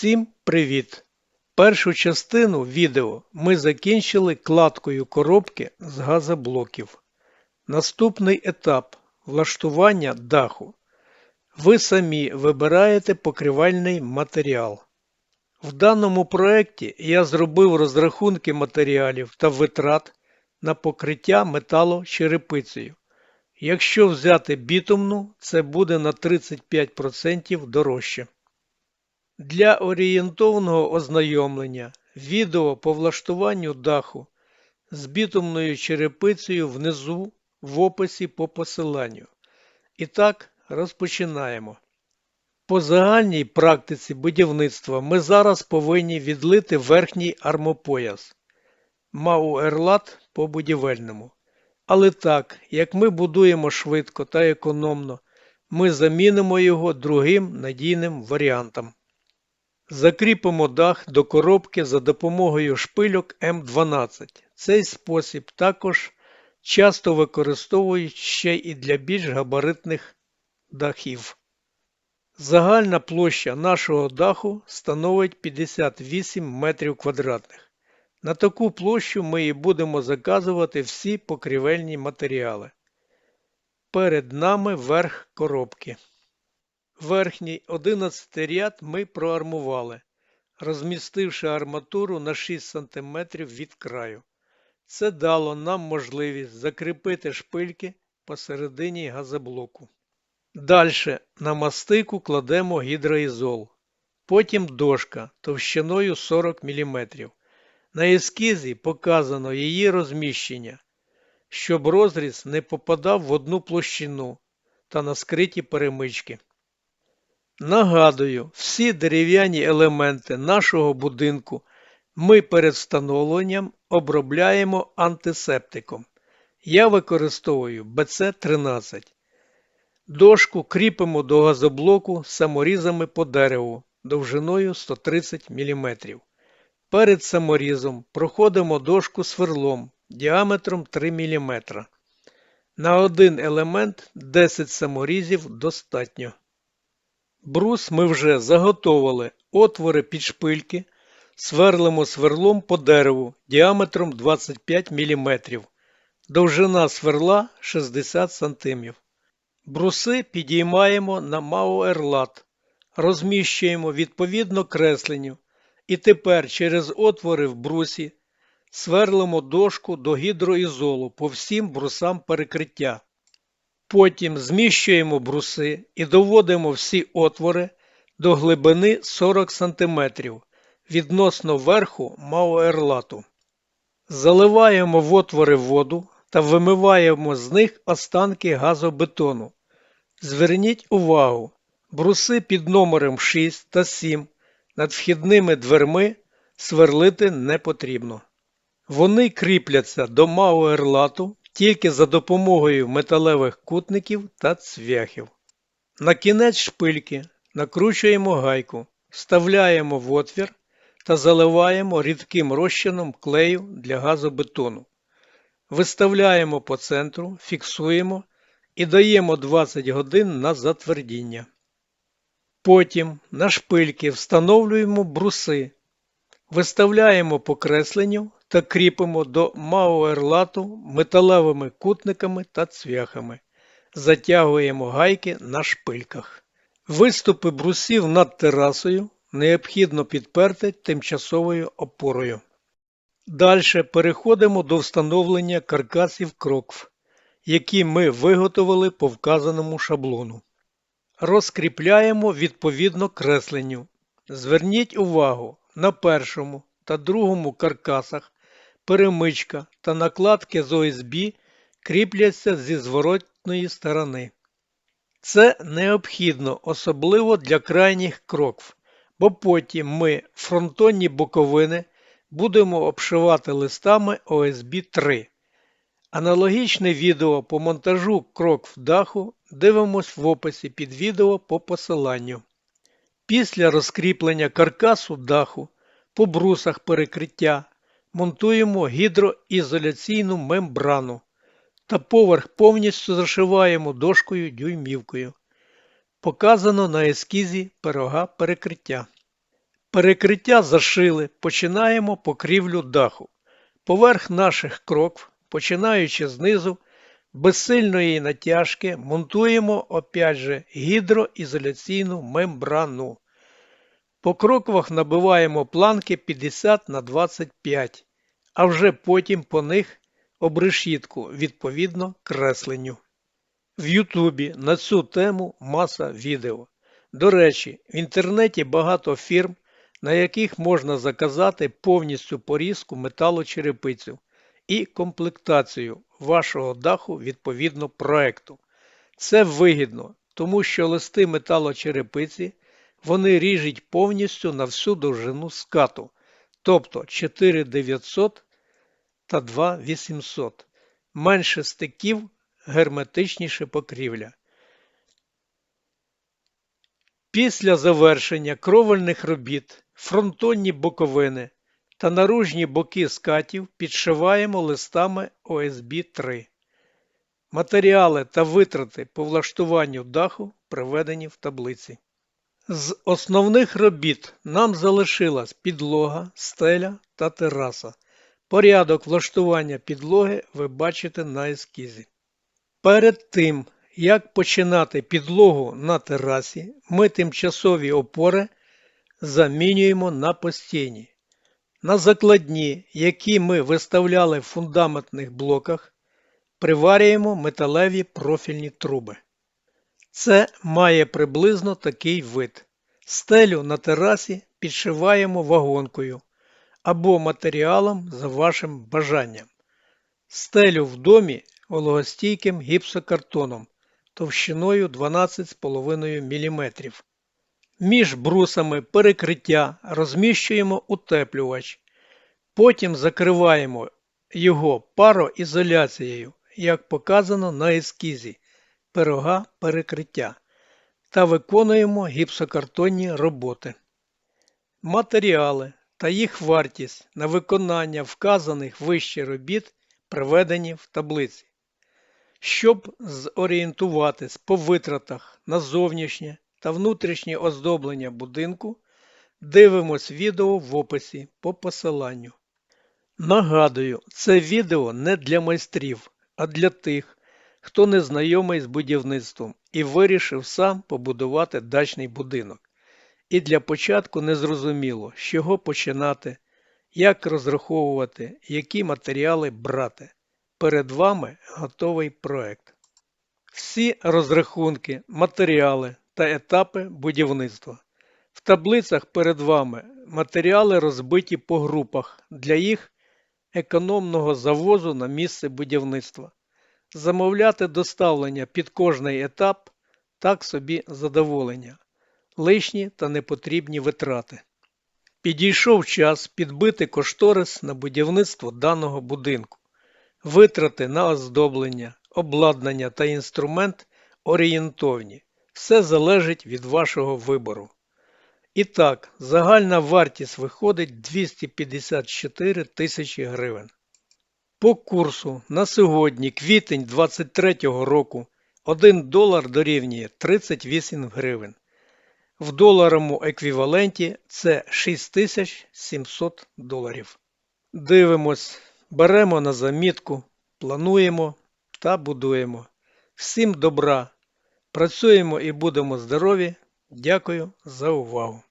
Всім привіт! Першу частину відео ми закінчили кладкою коробки з газоблоків. Наступний етап влаштування даху. Ви самі вибираєте покривальний матеріал. В даному проєкті я зробив розрахунки матеріалів та витрат на покриття металочерепицею. Якщо взяти бітумну, це буде на 35% дорожче. Для орієнтовного ознайомлення відео по влаштуванню даху з бітумною черепицею внизу в описі по посиланню. І так, розпочинаємо. По загальній практиці будівництва ми зараз повинні відлити верхній армопояс. МАУ «Ерлат» по будівельному. Але так, як ми будуємо швидко та економно, ми замінимо його другим надійним варіантом. Закріпимо дах до коробки за допомогою шпильок М12. Цей спосіб також часто використовують ще і для більш габаритних дахів. Загальна площа нашого даху становить 58 метрів квадратних. На таку площу ми і будемо заказувати всі покрівельні матеріали. Перед нами верх коробки. Верхній 11 ряд ми проармували, розмістивши арматуру на 6 см від краю. Це дало нам можливість закріпити шпильки посередині газоблоку. Дальше на мастику кладемо гідроізол, потім дошка товщиною 40 мм. На ескізі показано її розміщення, щоб розріз не попадав в одну площину та на скриті перемички. Нагадую, всі дерев'яні елементи нашого будинку ми перед встановленням обробляємо антисептиком. Я використовую БЦ-13. Дошку кріпимо до газоблоку саморізами по дереву довжиною 130 мм. Перед саморізом проходимо дошку сверлом діаметром 3 мм. На один елемент 10 саморізів достатньо. Брус ми вже заготовили отвори під шпильки, сверлимо сверлом по дереву діаметром 25 мм. Довжина сверла 60 см. Бруси підіймаємо на МАО-ерлат, розміщуємо відповідно кресленню і тепер через отвори в брусі сверлимо дошку до гідроізолу по всім брусам перекриття. Потім зміщуємо бруси і доводимо всі отвори до глибини 40 см відносно верху МАО-ерлату. Заливаємо в отвори воду та вимиваємо з них останки газобетону. Зверніть увагу, бруси під номером 6 та 7 над вхідними дверми сверлити не потрібно. Вони кріпляться до МАО-ерлату тільки за допомогою металевих кутників та цвяхів. На кінець шпильки накручуємо гайку, вставляємо в отвір та заливаємо рідким розчином клею для газобетону. Виставляємо по центру, фіксуємо і даємо 20 годин на затвердіння. Потім на шпильки встановлюємо бруси, виставляємо по кресленню та кріпимо до мауерлату металевими кутниками та цвяхами. Затягуємо гайки на шпильках. Виступи брусів над терасою необхідно підперти тимчасовою опорою. Далі переходимо до встановлення каркасів крокв, які ми виготовили по вказаному шаблону. Розкріпляємо відповідно кресленню. Зверніть увагу на першому та другому каркасах перемичка та накладки з ОСБ кріпляться зі зворотної сторони. Це необхідно особливо для крайніх крокв, бо потім ми фронтонні боковини будемо обшивати листами ОСБ 3. Аналогічне відео по монтажу крокв даху дивимось в описі під відео по посиланню. Після розкріплення каркасу даху по брусах перекриття монтуємо гідроізоляційну мембрану та поверх повністю зашиваємо дошкою дюймівкою. Показано на ескізі пирога перекриття. Перекриття зашили, починаємо покрівлю даху. Поверх наших крокв, починаючи знизу, без сильної натяжки монтуємо опять же гідроізоляційну мембрану. По кроквах набиваємо планки 50 на 25, а вже потім по них обрешітку відповідно кресленню. В Ютубі на цю тему маса відео. До речі, в інтернеті багато фірм, на яких можна заказати повністю порізку металочерепицю і комплектацію вашого даху відповідно проекту. Це вигідно, тому що листи металочерепиці вони ріжуть повністю на всю довжину скату, тобто 4900 та 2800. Менше стиків, герметичніше покрівля. Після завершення кровельних робіт фронтонні боковини та наружні боки скатів підшиваємо листами ОСБ-3. Матеріали та витрати по влаштуванню даху приведені в таблиці. З основних робіт нам залишилась підлога, стеля та тераса. Порядок влаштування підлоги ви бачите на ескізі. Перед тим, як починати підлогу на терасі, ми тимчасові опори замінюємо на постійні. На закладні, які ми виставляли в фундаментних блоках, приварюємо металеві профільні труби. Це має приблизно такий вид. Стелю на терасі підшиваємо вагонкою або матеріалом за вашим бажанням. Стелю в домі вологостійким гіпсокартоном товщиною 12,5 мм. Між брусами перекриття розміщуємо утеплювач. Потім закриваємо його пароізоляцією, як показано на ескізі пирога перекриття та виконуємо гіпсокартонні роботи. Матеріали та їх вартість на виконання вказаних вище робіт приведені в таблиці. Щоб зорієнтуватись по витратах на зовнішнє та внутрішнє оздоблення будинку, дивимось відео в описі по посиланню. Нагадую, це відео не для майстрів, а для тих, хто не знайомий з будівництвом і вирішив сам побудувати дачний будинок. І для початку не зрозуміло, з чого починати, як розраховувати, які матеріали брати. Перед вами готовий проект. Всі розрахунки, матеріали та етапи будівництва. В таблицях перед вами матеріали розбиті по групах для їх економного завозу на місце будівництва. Замовляти доставлення під кожний етап так собі задоволення, лишні та непотрібні витрати. Підійшов час підбити кошторис на будівництво даного будинку. Витрати на оздоблення, обладнання та інструмент орієнтовні. Все залежить від вашого вибору. І так, загальна вартість виходить 254 тисячі гривень. По курсу на сьогодні, квітень 2023 року, 1 долар дорівнює 38 гривень. В доларовому еквіваленті це 6700 доларів. Дивимось, беремо на замітку, плануємо та будуємо. Всім добра! Працюємо і будемо здорові! Дякую за увагу!